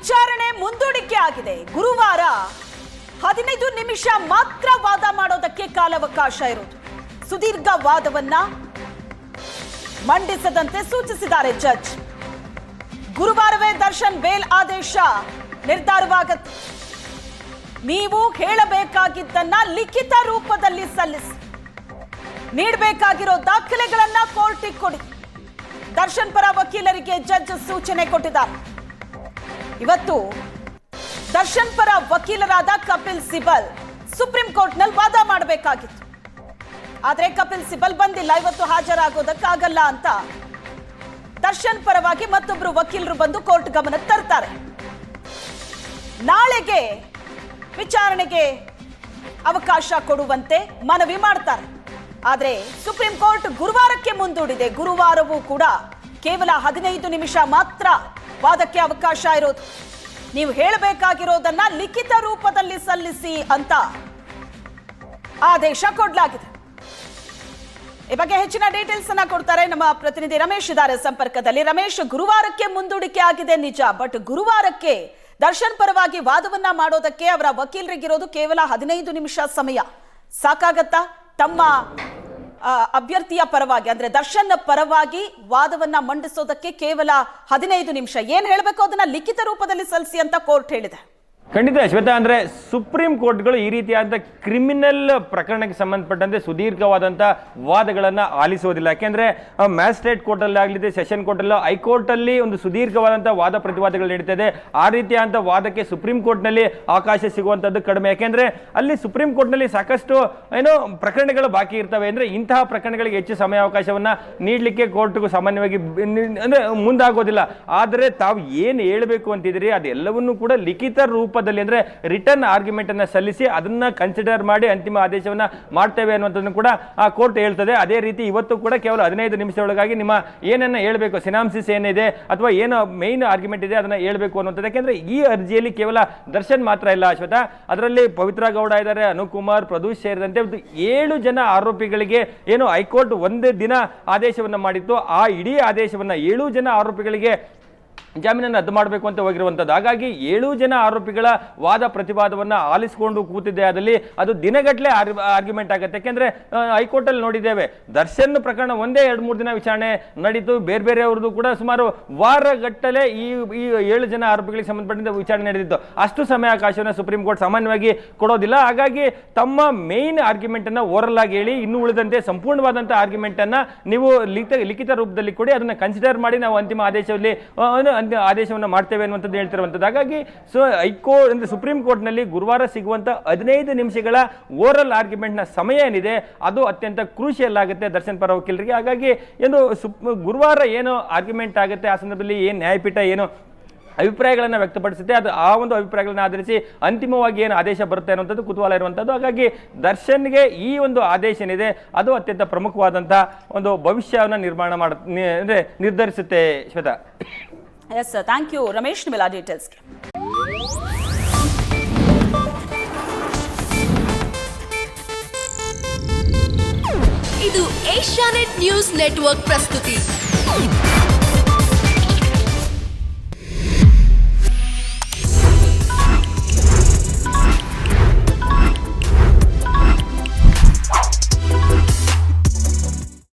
ವಿಚಾರಣೆ ಮುಂದೂಡಿಕೆ ಆಗಿದೆ. ಗುರುವಾರ ಹದಿನೈದು ನಿಮಿಷ ಮಾತ್ರ ವಾದ ಮಾಡೋದಕ್ಕೆ ಕಾಲಾವಕಾಶ ಇರೋದು. ಸುದೀರ್ಘ ವಾದವನ್ನ ಮಂಡಿಸದಂತೆ ಸೂಚಿಸಿದ್ದಾರೆ ಜಡ್ಜ್. ಗುರುವಾರವೇ ದರ್ಶನ್ ಬೇಲ್ ಆದೇಶ ನಿರ್ಧಾರವಾಗತ್ತೆ. ನೀವು ಹೇಳಬೇಕಾಗಿದ್ದನ್ನ ಲಿಖಿತ ರೂಪದಲ್ಲಿ ಸಲ್ಲಿಸಿ. ನೀಡಬೇಕಾಗಿರೋ ದಾಖಲೆಗಳನ್ನ ಕೋರ್ಟಿಗೆ ಕೊಡಿ. ದರ್ಶನ್ ಪರ ವಕೀಲರಿಗೆ ಜಡ್ಜ್ ಸೂಚನೆ ಕೊಟ್ಟಿದ್ದಾರೆ. ಇವತ್ತು ದರ್ಶನ್ ಪರ ವಕೀಲರಾದ ಕಪಿಲ್ ಸಿಬಲ್ ಸುಪ್ರೀಂ ಕೋರ್ಟ್ನಲ್ಲಿ ವಾದ ಮಾಡಬೇಕಾಗಿತ್ತು. ಆದ್ರೆ ಕಪಿಲ್ ಸಿಬಲ್ ಬಂದಿಲ್ಲ, ಇವತ್ತು ಹಾಜರಾಗೋದಕ್ಕಾಗಲ್ಲ ಅಂತ ದರ್ಶನ್ ಪರವಾಗಿ ಮತ್ತೊಬ್ರು ವಕೀಲರು ಬಂದು ಕೋರ್ಟ್ ಗಮನಕ್ಕೆ ತರ್ತಾರೆ. ನಾಳೆಗೆ ವಿಚಾರಣೆಗೆ ಅವಕಾಶ ಕೊಡುವಂತೆ ಮನವಿ ಮಾಡ್ತಾರೆ. ಆದರೆ ಸುಪ್ರೀಂ ಕೋರ್ಟ್ ಗುರುವಾರಕ್ಕೆ ಮುಂದೂಡಿದೆ. ಗುರುವಾರವೂ ಕೂಡ ಕೇವಲ ಹದಿನೈದು ನಿಮಿಷ ಮಾತ್ರ ವಾದಕ್ಕೆ ಅವಕಾಶ ಇರೋದು. ನೀವು ಹೇಳಬೇಕಾಗಿರೋದನ್ನ ಲಿಖಿತ ರೂಪದಲ್ಲಿ ಸಲ್ಲಿಸಿ ಅಂತ ಆದೇಶ ಕೊಡಲಾಗಿದೆ. ಈ ಬಗ್ಗೆ ಹೆಚ್ಚಿನ ಡೀಟೇಲ್ಸ್ ಅನ್ನ ಕೊಡ್ತಾರೆ ನಮ್ಮ ಪ್ರತಿನಿಧಿ ರಮೇಶ್ ಇದ್ದಾರೆ ಸಂಪರ್ಕದಲ್ಲಿ. ರಮೇಶ್, ಗುರುವಾರಕ್ಕೆ ಮುಂದೂಡಿಕೆ ಆಗಿದೆ ನಿಜ ಬಟ್ ಗುರುವಾರಕ್ಕೆ ದರ್ಶನ್ ಪರವಾಗಿ ವಾದವನ್ನ ಮಾಡೋದಕ್ಕೆ ಅವರ ವಕೀಲರಿಗಿರೋದು ಕೇವಲ ಹದಿನೈದು ನಿಮಿಷ ಸಮಯ. ಸಾಕಾಗತ್ತಾ? ತಮ್ಮ ಅಭ್ಯರ್ಥಿಯ ಪರವಾಗಿ, ಅಂದ್ರೆ ದರ್ಶನ್ ಪರವಾಗಿ ವಾದವನ್ನ ಮಂಡಿಸೋದಕ್ಕೆ ಕೇವಲ ಹದಿನೈದು ನಿಮಿಷ. ಏನ್ ಹೇಳಬೇಕು? ಅದನ್ನ ಲಿಖಿತ ರೂಪದಲ್ಲಿ ಸಲ್ಲಿಸಿ ಅಂತ ಕೋರ್ಟ್ ಹೇಳಿದೆ. ಖಂಡಿತ ಶ್ವೇತಾ, ಅಂದರೆ ಸುಪ್ರೀಂ ಕೋರ್ಟ್ಗಳು ಈ ರೀತಿಯಾದಂಥ ಕ್ರಿಮಿನಲ್ ಪ್ರಕರಣಕ್ಕೆ ಸಂಬಂಧಪಟ್ಟಂತೆ ಸುದೀರ್ಘವಾದಂಥ ವಾದಗಳನ್ನು ಆಲಿಸುವುದಿಲ್ಲ. ಯಾಕೆಂದರೆ ಮ್ಯಾಜಿಸ್ಟ್ರೇಟ್ ಕೋರ್ಟಲ್ಲಿ ಆಗಲಿದೆ, ಸೆಷನ್ ಕೋರ್ಟಲ್ಲೋ ಹೈಕೋರ್ಟಲ್ಲಿ ಒಂದು ಸುದೀರ್ಘವಾದಂಥ ವಾದ ಪ್ರತಿವಾದಗಳು ನಡೀತದೆ ಆ ರೀತಿಯಾದಂಥ ವಾದಕ್ಕೆ ಸುಪ್ರೀಂ ಕೋರ್ಟ್ನಲ್ಲಿ ಅವಕಾಶ ಸಿಗುವಂಥದ್ದು ಕಡಿಮೆ. ಯಾಕೆಂದರೆ, ಅಲ್ಲಿ ಸುಪ್ರೀಂ ಕೋರ್ಟ್ನಲ್ಲಿ ಸಾಕಷ್ಟು ಏನೋ ಪ್ರಕರಣಗಳು ಬಾಕಿ ಇರ್ತವೆ. ಅಂದರೆ ಇಂತಹ ಪ್ರಕರಣಗಳಿಗೆ ಹೆಚ್ಚು ಸಮಯಾವಕಾಶವನ್ನು ನೀಡಲಿಕ್ಕೆ ಕೋರ್ಟ್ಗೂ ಸಾಮಾನ್ಯವಾಗಿ ಅಂದರೆ ಮುಂದಾಗೋದಿಲ್ಲ. ಆದರೆ ತಾವು ಏನು ಹೇಳಬೇಕು ಅಂತಿದ್ರಿ ಅದೆಲ್ಲವನ್ನೂ ಕೂಡ ಲಿಖಿತ ರೂಪದಲ್ಲಿ ಅಂದ್ರೆ ರಿಟರ್ನ್ ಆರ್ಗ್ಯುಮೆಂಟ್ ಅನ್ನ ಸಲ್ಲಿಸಿ ಅದನ್ನ ಕನ್ಸಿಡರ್ ಮಾಡಿ ಅಂತಿಮ ಆದೇಶವನ್ನ ಮಾಡ್ತೇವೆ ಅನ್ನುವಂಥದ್ದನ್ನು ಕೂಡ ಆ ಕೋರ್ಟ್ ಹೇಳ್ತದೆ. ಅದೇ ರೀತಿ ಇವತ್ತು ಕೂಡ ಕೇವಲ ಹದಿನೈದು ನಿಮಿಷದೊಳಗಾಗಿ ನಿಮ್ಮ ಏನನ್ನ ಹೇಳಬೇಕು ಸಿನಾಮ್ಸಿಸ್ ಏನಿದೆ ಅಥವಾ ಏನು ಮೈನ್ ಆರ್ಗ್ಯುಮೆಂಟ್ ಇದೆ ಅದನ್ನ ಹೇಳಬೇಕು ಅನ್ನುವಂಥದ್ದು. ಯಾಕೆಂದ್ರೆ ಈ ಅರ್ಜಿಯಲ್ಲಿ ಕೇವಲ ದರ್ಶನ್ ಮಾತ್ರ ಇಲ್ಲ ಅಶ್ವಥ. ಅದರಲ್ಲಿ ಪವಿತ್ರ ಗೌಡ ಇದ್ದಾರೆ, ಅನುಕುಮಾರ್, ಪ್ರದೂಷ್ ಸೇರಿದಂತೆ ಏಳು ಜನ ಆರೋಪಿಗಳಿಗೆ ಏನು ಹೈಕೋರ್ಟ್ ಒಂದೇ ದಿನ ಆದೇಶವನ್ನ ಮಾಡಿತ್ತು. ಆ ಇಡೀ ಆದೇಶವನ್ನ ಏಳು ಜನ ಆರೋಪಿಗಳಿಗೆ ಜಾಮೀನನ್ನು ರದ್ದು ಮಾಡಬೇಕು ಅಂತ ಹೋಗಿರುವಂಥದ್ದು. ಹಾಗಾಗಿ ಏಳು ಜನ ಆರೋಪಿಗಳ ವಾದ ಪ್ರತಿವಾದವನ್ನು ಆಲಿಸಿಕೊಂಡು ಕೂತಿದ್ದೆ. ಅದಲ್ಲಿ ಅದು ದಿನಗಟ್ಟಲೆ ಆರ್ಗ್ಯುಮೆಂಟ್ ಆಗುತ್ತೆ. ಯಾಕೆಂದ್ರೆ ಹೈಕೋರ್ಟಲ್ಲಿ ನೋಡಿದ್ದೇವೆ, ದರ್ಶನ್ ಪ್ರಕರಣ ಒಂದೇ ಎರಡು ಮೂರು ದಿನ ವಿಚಾರಣೆ ನಡೀತು. ಬೇರೆ ಬೇರೆಯವ್ರದ್ದು ಕೂಡ ಸುಮಾರು ವಾರಗಟ್ಟಲೆ ಈ ಈ ಏಳು ಜನ ಆರೋಪಿಗಳಿಗೆ ಸಂಬಂಧಪಟ್ಟಂತೆ ವಿಚಾರಣೆ ನಡೆದಿತ್ತು. ಅಷ್ಟು ಸಮಯಾವಕಾಶವನ್ನು ಸುಪ್ರೀಂ ಕೋರ್ಟ್ ಸಾಮಾನ್ಯವಾಗಿ ಕೊಡೋದಿಲ್ಲ. ಹಾಗಾಗಿ ತಮ್ಮ ಮೇನ್ ಆರ್ಗ್ಯುಮೆಂಟ್ ಅನ್ನು ಓರಲ್ ಆಗಿ ಹೇಳಿ, ಇನ್ನು ಉಳಿದಂತೆ ಸಂಪೂರ್ಣವಾದಂಥ ಆರ್ಗ್ಯುಮೆಂಟ್ ಅನ್ನ ನೀವು ಲಿಖಿತ ಲಿಖಿತ ರೂಪದಲ್ಲಿ ಕೊಡಿ. ಅದನ್ನು ಕನ್ಸಿಡರ್ ಮಾಡಿ ನಾವು ಅಂತಿಮ ಆದೇಶದಲ್ಲಿ ಆದೇಶವನ್ನು ಮಾಡ್ತೇವೆ ಅನ್ನುವಂಥದ್ದು ಹೇಳ್ತಿರುವಂಥದ್ದು. ಹಾಗಾಗಿ ಸೊ, ಹೈಕೋರ್ಟ್ ಅಂದರೆ ಸುಪ್ರೀಂ ಕೋರ್ಟ್ನಲ್ಲಿ ಗುರುವಾರ ಸಿಗುವಂಥ ಹದಿನೈದು ನಿಮಿಷಗಳ ಓರಲ್ ಆರ್ಗ್ಯುಮೆಂಟ್ನ ಸಮಯ ಏನಿದೆ, ಅದು ಅತ್ಯಂತ ಕ್ರೂಷಿಯಲ್ ಆಗುತ್ತೆ ದರ್ಶನ್ ಪರ ವಕೀಲರಿಗೆ ಹಾಗಾಗಿ ಏನು ಗುರುವಾರ ಏನು ಆರ್ಗ್ಯುಮೆಂಟ್ ಆಗುತ್ತೆ, ಆ ಸಂದರ್ಭದಲ್ಲಿ ಏನು ನ್ಯಾಯಪೀಠ ಏನು ಅಭಿಪ್ರಾಯಗಳನ್ನು ವ್ಯಕ್ತಪಡಿಸುತ್ತೆ, ಅದು ಆ ಒಂದು ಅಭಿಪ್ರಾಯಗಳನ್ನು ಆಧರಿಸಿ ಅಂತಿಮವಾಗಿ ಏನು ಆದೇಶ ಬರುತ್ತೆ ಅನ್ನುವಂಥದ್ದು ಕುತೂಹಲ ಇರುವಂಥದ್ದು. ಹಾಗಾಗಿ ದರ್ಶನ್ಗೆ ಈ ಒಂದು ಆದೇಶ ಏನಿದೆ, ಅದು ಅತ್ಯಂತ ಪ್ರಮುಖವಾದಂಥ ಒಂದು ಭವಿಷ್ಯವನ್ನು ನಿರ್ಮಾಣ ಮಾಡ ಅಂದ್ರೆ ನಿರ್ಧರಿಸುತ್ತೆ Shweta. Yes thank you Ramesh ನಿಮ್ಮೆಲ್ಲ ಡೀಟೇಲ್ಸ್ಗೆ ಇದು ಏಷ್ಯಾನೆಟ್ ನ್ಯೂಸ್ ನೆಟ್ವರ್ಕ್ ಪ್ರಸ್ತುತಿ